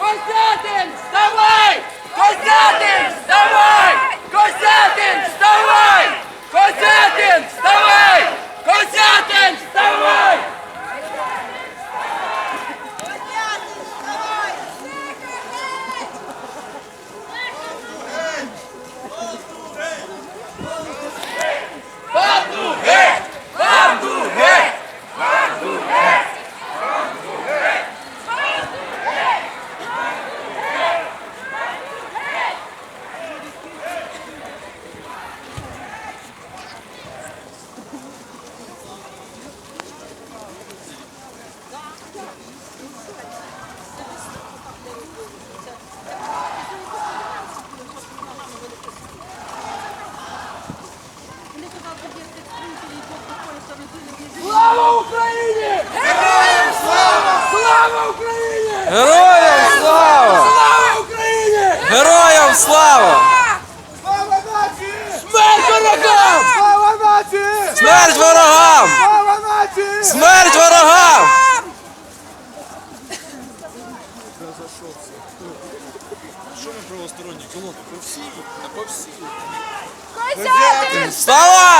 Костятин, вставай! Костятин, вставай! Костятин, вставай! Костятин, вставай! Костятин, вставай! Банду геть! Банду геть! Слава Україні! Героям слава! Слава Україні! Героям слава! Слава Україні! Героям слава! Слава нації! Смерть ворогам! Слава нації! Смерть ворогам! Слава нації! Смерть ворогам! Що ми правосторонні колони? По всій, по всій. Слава!